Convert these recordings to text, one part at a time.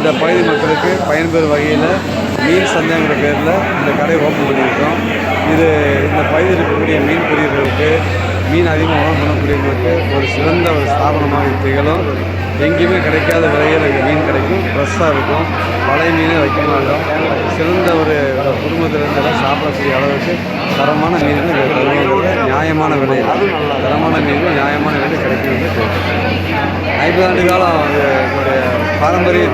இந்த பகுதி மக்களுக்கு பயன்பெறும் வகையில் மீன் சந்தைங்கிற பேரில் இந்த கடை ஓப்பன் பண்ணியிருக்கோம் இது இந்த பகுதியில் இருக்கக்கூடிய மீன் பிரியர்களுக்கு மீன் அதிகமாக உணவு பண்ணக்கூடியவங்களுக்கு ஒரு சிறந்த ஒரு ஸ்தாபனமாக திகழும். எங்கேயுமே கிடைக்காத விலையில் இங்கே மீன் கிடைக்கும். ஃப்ரெஷ்ஷாக இருக்கும். பழைய மீனே வைக்க மாட்டோம். சிறந்த ஒரு குடும்பத்திலிருந்தெல்லாம் சாப்பிடக்கூடிய அளவுக்கு தரமான மீன் நியாயமான விலையில் தரமான மீன்கள் நியாயமான விலையில் கிடைக்கிறது. ஐம்பது ஆண்டு காலம் அது பாரம்பரிய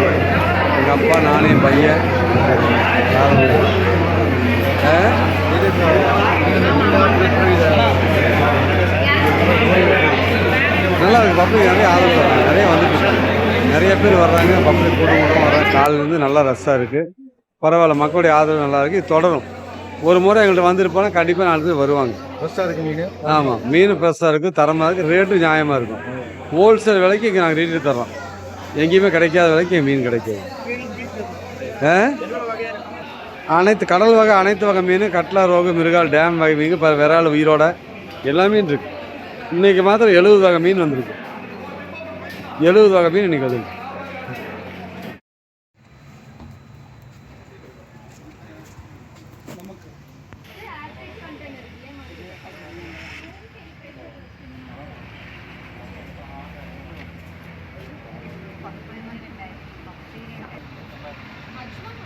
அப்பா நானே பையன்? நல்லா இருக்குது பப்ளிக் நிறைய ஆதரவு நிறைய வந்துட்டு. நிறைய பேர் வர்றாங்க பப்ளிக் கூட்டம் கூட்டம் வர்றாங்க. காலிலேருந்து நல்லா ரஷ்ஷாக இருக்குது பரவாயில்ல மக்களுடைய ஆதரவு நல்லா இருக்குது இது தொடரும். ஒரு முறை எங்கள்கிட்ட வந்திருப்பாங்க கண்டிப்பாக நாலு பேர் வருவாங்க. ஃப்ரெஷ்ஷாக இருக்கு மீன்? ஆமாம் மீன் ஃப்ரெஷ்ஷாக இருக்குது தரமாக இருக்குது ரேட்டும் நியாயமாக இருக்கும். ஹோல்சேல் விலைக்கு இங்கே நாங்கள் ரேட்டு தர்றோம். எங்கேயுமே கிடைக்காத விலைக்கு மீன் கிடைக்கும் ஆ அனைத்து கடல் வகை அனைத்து வகை மீன் கட்லா ரோகு மிருகால் டேம் வகை மீன் இப்போ விரால் உயிரோட எல்லா மீன் இருக்குது இன்றைக்கி மாத்திரம் எழுபது வகை மீன் வந்திருக்கு. எழுபது வகை மீன் இன்றைக்கி வந்திருக்கு. Hajman